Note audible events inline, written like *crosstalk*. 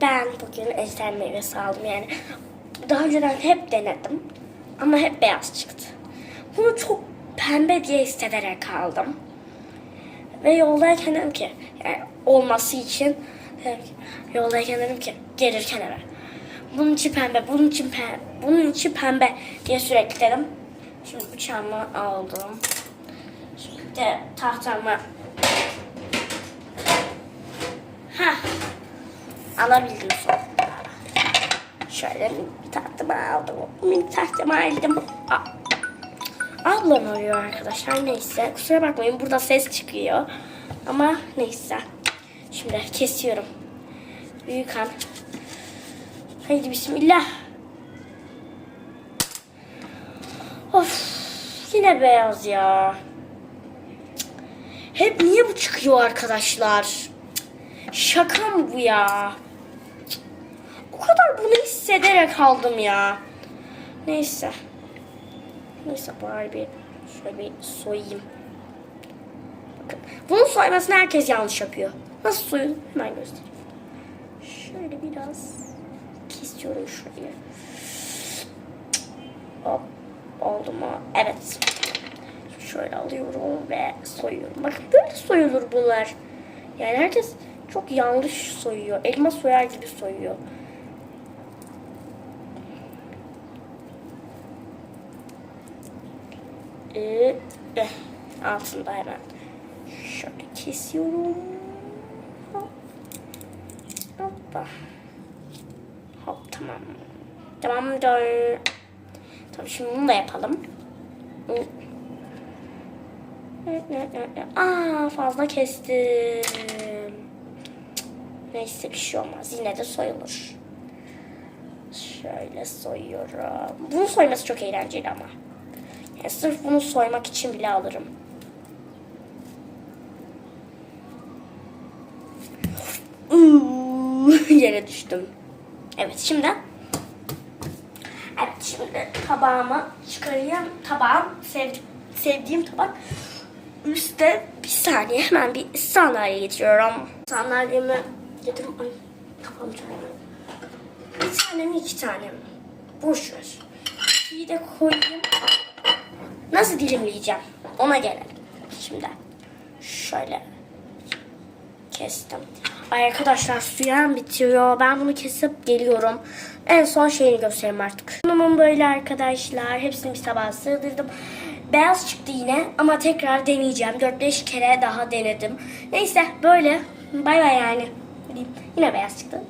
ben bugün ejder meyvesi aldım yani. Daha önceden hep denedim ama hep beyaz çıktı. Bunu çok pembe diye hissederek aldım. Ve yoldayken dedim ki yani olması için yoldayken dedim ki gelirken eve. Bunun içi pembe, bunun için pembe, bunun içi pembe diye sürekli dedim. Şimdi bıçağımı aldım. Şimdi de tahtamı alabildim sonunda. Şöyle bir tahtımı aldım. Bir tahtımı aldım. Ablam arıyor arkadaşlar neyse. Kusura bakmayın burada ses çıkıyor. Ama neyse. Şimdi kesiyorum. Büyük han. Haydi bismillah. Of yine beyaz ya. Hep niye bu çıkıyor arkadaşlar? Şaka mı bu ya? O kadar bunu hissederek aldım ya. Neyse. Neyse bari bir şöyle bir soyayım. Bakın. Bunun soymasını herkes yanlış yapıyor. Nasıl soyulur? Hemen göstereyim. Şöyle biraz kesiyorum şurayı. Hop. Oldu mu? Evet. Şöyle alıyorum ve soyuyorum. Bakın böyle soyulur bunlar. Yani herkes çok yanlış soyuyor. Elma soyar gibi soyuyor. Eh, altında hemen şöyle kesiyorum. Hop. Hoppa. Hop tamam. Tamamdır. Tamam şimdi bunu da yapalım. Aa fazla kestim. Neyse bir şey olmaz. Yine de soyulur. Şöyle soyuyorum. Bunu soyması çok eğlenceli ama. Yani sırf bunu soymak için bile alırım. *laughs* Yere düştüm. Evet şimdi Evet şimdi tabağımı çıkarayım. Tabağım sev, sevdiğim tabak. Üste bir saniye hemen bir sandalye getiriyorum. Sandalyemi getiriyorum. Ay kafam çarptı. Bir tane mi iki tane mi? Boş ver. İkiyi de koyayım. Nasıl dilimleyeceğim? Ona gelelim. Şimdi şöyle kestim. Ay arkadaşlar suyam bitiyor. Ben bunu kesip geliyorum. En son şeyini göstereyim artık. Sunumun böyle arkadaşlar. Hepsini bir tabağa sığdırdım. Beyaz çıktı yine ama tekrar deneyeceğim. 4-5 kere daha denedim. Neyse böyle. Bay bay yani. Yine beyaz çıktı.